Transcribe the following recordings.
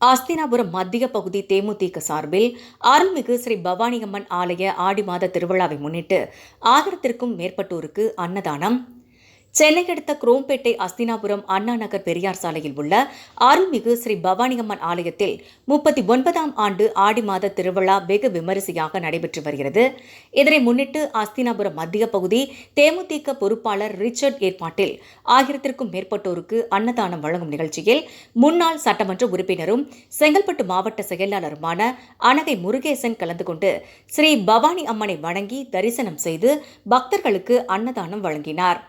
அஸ்தினாபுரம் மத்திய பகுதி தேமுதிக சார்பில் அருள்மிகு ஸ்ரீ பவானியம்மன் ஆலய ஆடி மாத திருவிழாவை முன்னிட்டு ஆயிரத்திற்கும் மேற்பட்டோருக்கு அன்னதானம் சென்னை அடுத்த குரோம்பேட்டை அஸ்தினாபுரம் அண்ணா நகர் பெரியார் சாலையில் உள்ள அருள்மிகு ஸ்ரீ பவானியம்மன் ஆலயத்தில் முப்பத்தி ஒன்பதாம் ஆண்டு ஆடி மாத திருவிழா வெகு விமரிசையாக நடைபெற்று வருகிறது. இதனை முன்னிட்டு அஸ்தினாபுரம் மத்திய பகுதி தேமுதிக பொறுப்பாளர் ரிச்சர்ட் ஏற்பாட்டில் ஆயிரத்திற்கும் மேற்பட்டோருக்கு அன்னதானம் வழங்கும் நிகழ்ச்சியில் முன்னாள் சட்டமன்ற உறுப்பினரும் செங்கல்பட்டு மாவட்ட செயலாளருமான அனகை முருகேசன் கலந்து கொண்டு ஸ்ரீ பவானி அம்மனை வணங்கி தரிசனம் செய்து பக்தர்களுக்கு அன்னதானம் வழங்கினார்.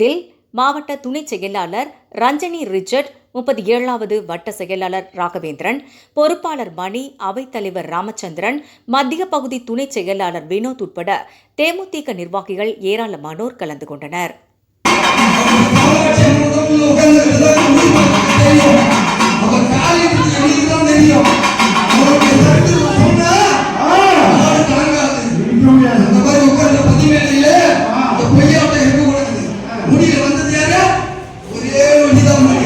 இதில் மாவட்ட துணை செயலாளர் ரஞ்சனி ரிச்சர்ட் முப்பத்தி ஏழாவது வட்ட செயலாளர் ராகவேந்திரன் பொறுப்பாளர் மணி அவைத்தலைவர் ராமச்சந்திரன் மத்திய பகுதி துணை செயலாளர் வினோத் உட்பட தேமுதிக நிர்வாகிகள் ஏராளமானோர் கலந்து கொண்டனர். தெரியும். vida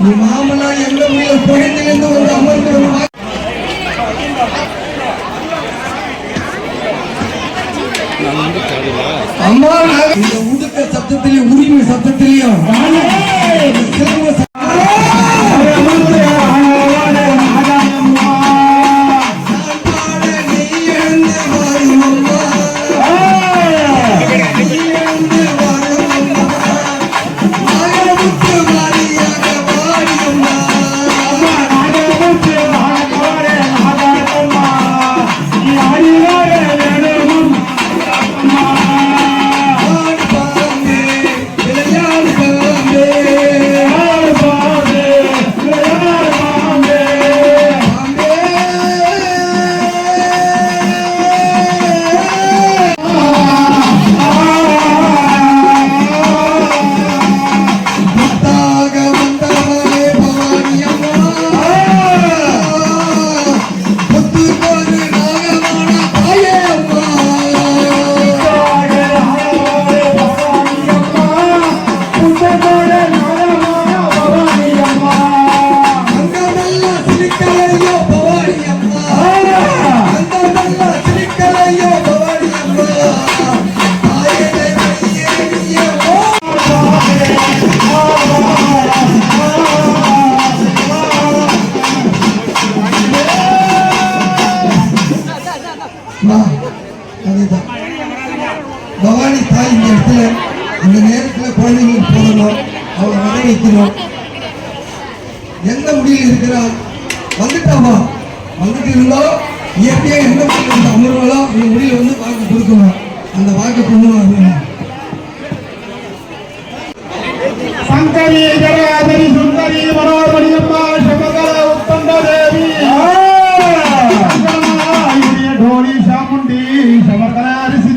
மாமனா எங்க மேல குழந்தையிலிருந்து வந்து அமர்ந்து அம்மா இந்த உடுக்க சத்தத்திலையும் உரிமை சத்தத்திலேயும் அதுதான். பவானி தாய் இந்த இடத்துல அந்த நேரத்தில் குழந்தைங்களுக்கு போடணும் அவளை வர வைக்கணும் எந்த முடியில் இருக்கிறாள்? வந்துட்டாமா? வந்துட்டு இருந்தோம் இயற்கையாக எந்த அந்த வந்து அமர்வாளோ? அந்த முடியில் வந்து வாக்கு கொடுக்கணும்? அந்த வாக்கு பண்ணுவாங்க சங்கரி ¡Vamos a parar!